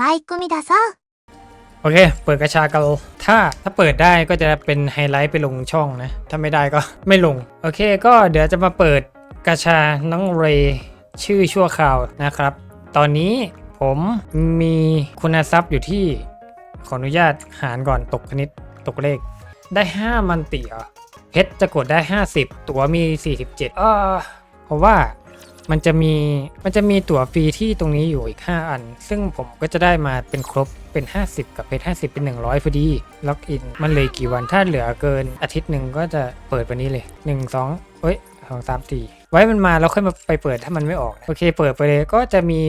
マイクミダさん โอเค เปิดกระชากันถ้าถ้าเปิดได้ก็จะเป็นไฮไลท์ไปลงช่องนะ ถ้าไม่ได้ก็ ไม่ลง โอเค ก็เดี๋ยวจะมาเปิดกระชาน้องเรย์ชื่อชั่วคราวนะครับ ตอนนี้ผมมีคุณทรัพย์อยู่ที่ ขออนุญาตหารก่อนตกคณิตตกเลข ได้ 5 มันติเหรอเพชรจะกดได้ 50 ตั๋วมี 47เออเพราะว่า มันจะมีมันจะมีตั๋วฟรีที่ตรงนี้อยู่อีก 5 อัน ซึ่งผมก็จะได้มาเป็นครบเป็น 50 กับเพชร50 เป็น 100พอดีล็อกอินมันเลยกี่วันถ้าเหลือเกินอาทิตย์หนึ่งก็จะเปิดวันนี้เลย 1 2เอ้ย2 3 4ไว้มันมาแล้วค่อยมาไปเปิดถ้ามันไม่ออกนะโอเคเปิดไปเลยก็จะมี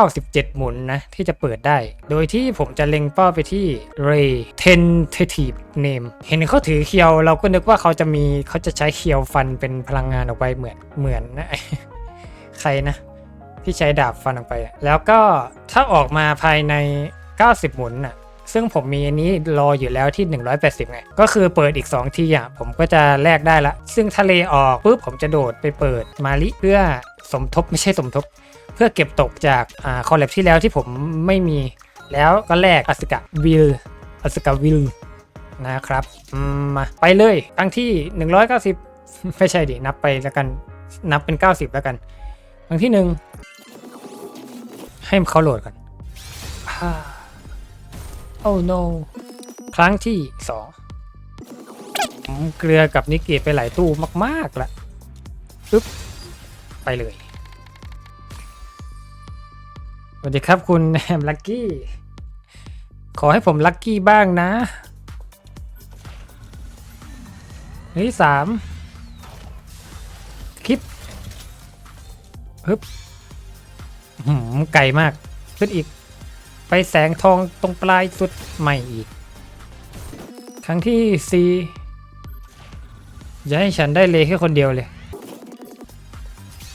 97 หมุนนะที่จะเปิดได้ โดยที่ผมจะเล็งเป้าไปที่ Ray Tentative Name เห็นเขาถือเคียวเราก็นึกว่าเขาจะมีเขาจะใช้เคียวฟันเป็นพลังงานออกไปเหมือนเหมือนนะ ใครนะ ที่ใช้ดาบฟันออกไป แล้วก็ถ้าออกมาภายใน 90 หมุนน่ะซึ่งผมมีอันนี้รออยู่แล้วที่ 180 ไง ก็คือเปิดอีก 2 ทีอะ ผมก็จะแลกได้ละ ซึ่งทะเลออกปุ๊บผมจะโดดไปเปิดมาลิเพื่อสมทบไม่ใช่สมทบ เพื่อเก็บตกจากอ่าคอลเลบที่แล้วที่ผมไม่มี แล้วก็แลกอสกะวิลอสกะวิลนะครับมมาไปเลยครั้งที่ 190 ไม่ใช่ดิ นับไปแล้วกัน นับเป็น 90 แล้วกัน ครั้งที่หนึ่งให้เขาโหลดก่อนอ่า oh no ครั้งที่สองผมเกลือกับนิกเกตไปหลายตู้มากๆละปึ๊บ ไปเลยสวัสดีครับคุณแอมลักกี้ ขอให้ผมลักกี้บ้างนะเฮ้ยสามคลิป ฮึบไกลมาก ขึ้นอีก ไปแสงทองตรงปลายสุดใหม่อีก ครั้งที่สี่อย่าให้ฉันได้เลยแค่คนเดียวเลย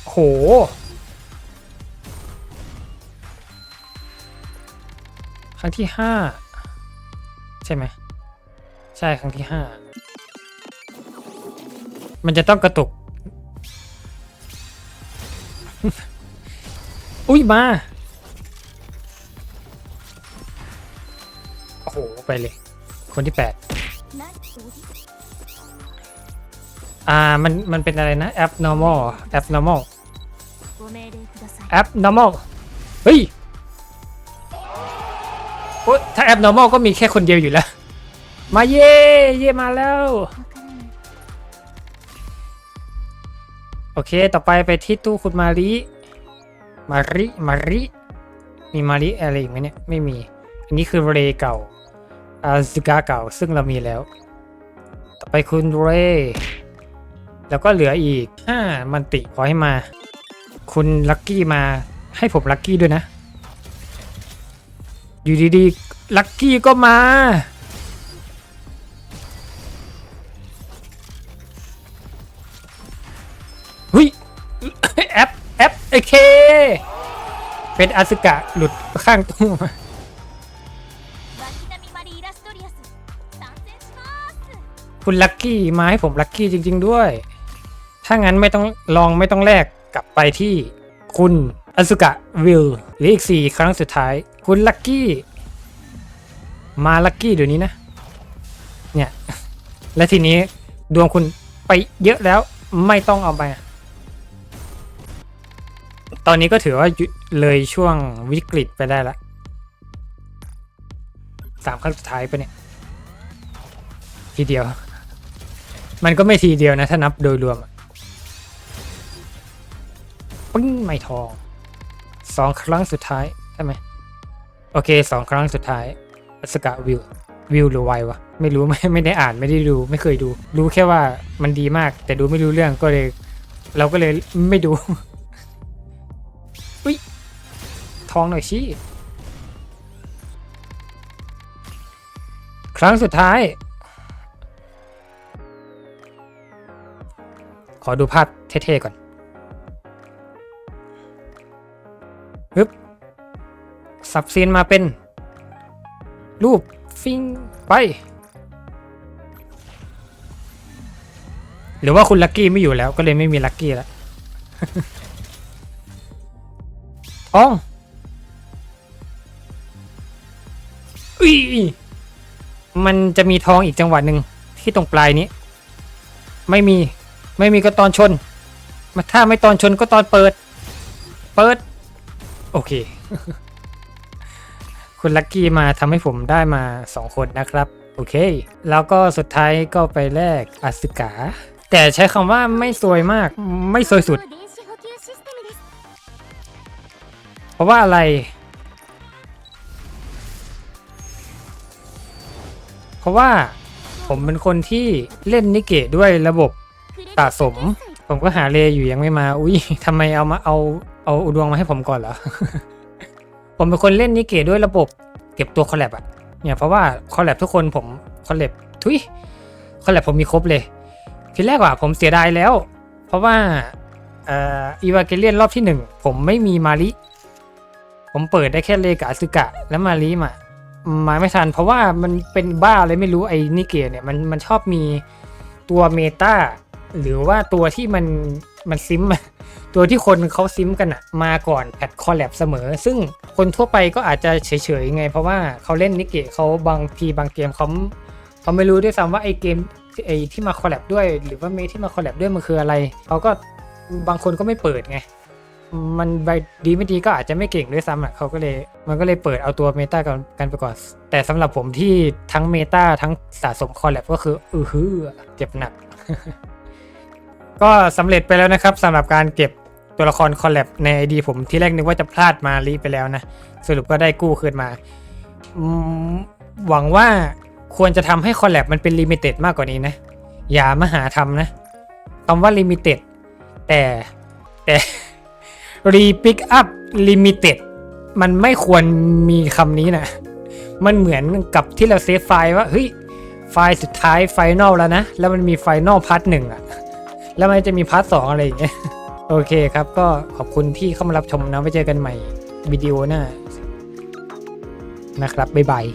โห ครั้งที่ห้าใช่ไหม ใช่ครั้งที่ห้ามันจะต้องกระตุก อุ้ยมา โอ้โห ไปเลย คนที่แปดอ่า มัน มันเป็นอะไรนะ abnormal abnormal abnormal เฮ้ย โอ้ถ้า abnormal ก็มีแค่คนเดียวอยู่แล้ว มาเย่เย่มาแล้ว โอเค ต่อไปไปที่ตู้คุณมาริมาริมาริมีมาริอะไรอีกไหมเนี่ย ไม่มี อันนี้คือเรเก่าอาซึกาเก่า ซึ่งเรามีแล้ว ต่อไปคุณเรแล้วก็เหลืออีกห้ามันติขอให้มา คุณลักกี้มาให้ผมลักกี้ด้วยนะ อยู่ดีๆลักกี้ก็มา อเค เป็นอาสึกะหลุดข้างตู้มาคุณลักกี้มาให้ผมลักกี้จริง ๆ ด้วย ถ้างั้นไม่ต้องลองไม่ต้องแลกกลับไปที่คุณอสุกะวิลหรืออีกสี่ครั้งสุดท้าย คุณลักกี้มาลักกี้เดี๋ยวนี้นะ เนี่ย และทีนี้ดวงคุณไปเยอะแล้วไม่ต้องเอาไป ตอนนี้ก็ถือว่าเลยช่วงวิกฤตไปได้ละสามครั้งสุดท้ายไปะเนี่ย ทีเดียว มันก็ไม่ทีเดียวนะ ถ้านับโดยรวมปึ้งไม่ทองสองครั้งสุดท้ายใช่ไหมโอเคสองครั้งสุดท้ายสกะวิววิวหรือไววะไม่รู้ไม่ไม่ได้อ่านไม่ได้ดูไม่เคยดู รู้แค่ว่ามันดีมาก แต่ดูไม่รู้เรื่องก็เลย เราก็เลยไม่ดู องหน่อยชีครั้งสุดท้าย ขอดูภาพเท่ๆก่อนฮึบสับซีนมาเป็น รูปฟิงไป หรือว่าคุณลักกี้ไม่อยู่แล้วก็เลยไม่มีลักกี้แล้วทอ อุ้ยมันจะมีทองอีกจังหวะหนึ่งที่ตรงปลายนี้ ไม่มีไม่มีก็ตอนชนมาถ้าไม่ตอนชนก็ตอนเปิด เปิด โอเค คุณลักกี้มาทำให้ผมได้มา 2 คนนะครับ โอเค แล้วก็สุดท้ายก็ไปแลกอสุกา แต่ใช้คำว่าไม่สวยมาก ไม่สวยสุด เพราะว่าอะไร ราะว่าผมเป็นคนที่เล่นนิเกะด้วยระบบสะสม ผมก็หาเลอยู่ยังไม่มา อุ้ยทำไมเอามาเอาเอาอุดวงมาให้ผมก่อนเหรอ ผมเป็นคนเล่นนิเกะด้วยระบบเก็บตัวคอลแลบอะเนี่ยเพราะว่าคอลแลบทุกคนผมคอลแลบทุยคอลแลบผมมีครบเลย ทีแรกว่าผมเสียดายแล้ว เพราะว่าอีวาเกเลียนรอบที่หนึ่งผมไม่มีมาริผมเปิดได้แค่เลกาซึกะแล้วมาริมา มาไม่ทัน เพราะว่ามันเป็นบ้าอะไรไม่รู้ไอ้นิเกะเนี่ยมันมันชอบมีตัวเมตาหรือว่าตัวที่มันมันซิม ตัวที่คนเขาซิมกันอะมาก่อนแพทคอลแลบเสมอ ซึ่งคนทั่วไปก็อาจจะเฉยๆไง เพราะว่าเขาเล่นนิเกะเขาบางทีบางเกมเขาเขาไม่รู้ด้วยซ้ำว่าไอ้เกมไอ้ที่มาคอลแลบด้วย หรือว่าเมที่มาคอลแลบด้วยมันคืออะไรเขาก็บางคนก็ไม่เปิดไง มันใบดีไม่ดีก็อาจจะไม่เก่งด้วยซ้ำอะเขาก็เลยมันก็เลยเปิดเอาตัวเมตากันกันไปก่อน แต่สำหรับผมที่ทั้งเมตาทั้งสะสมคอลแลบก็คืออือฮือเจ็บหนัก ก็สำเร็จไปแล้วนะครับสำหรับการเก็บตัวละครคอลแลบในไอดีผมที่แรกนึกว่าจะพลาดมารีไปแล้วนะ สรุปก็ได้กู้คืนมา หวังว่าควรจะทำให้คอลแลบมันเป็นลิมิเต็ดมากกว่านี้นะ อย่ามาหาทำนะคำว่าลิมิเต็ดแต่แต่ รีพิกอัพลิมิเต็ดมันไม่ควรมีคำนี้นะ มันเหมือนกับที่เราเซฟไฟล์ว่า เฮ้ย ไฟล์สุดท้ายไฟนอลแล้วนะ แล้วมันมีไฟนอลพาร์ทหนึ่งอะแล้วมันจะมีพาร์ทสองอะไรอย่างเงี้ย โอเคครับ ก็ขอบคุณที่เข้ามารับชมนะ ไว้เจอกันใหม่วิดีโอหน้านะครับ บ๊ายบาย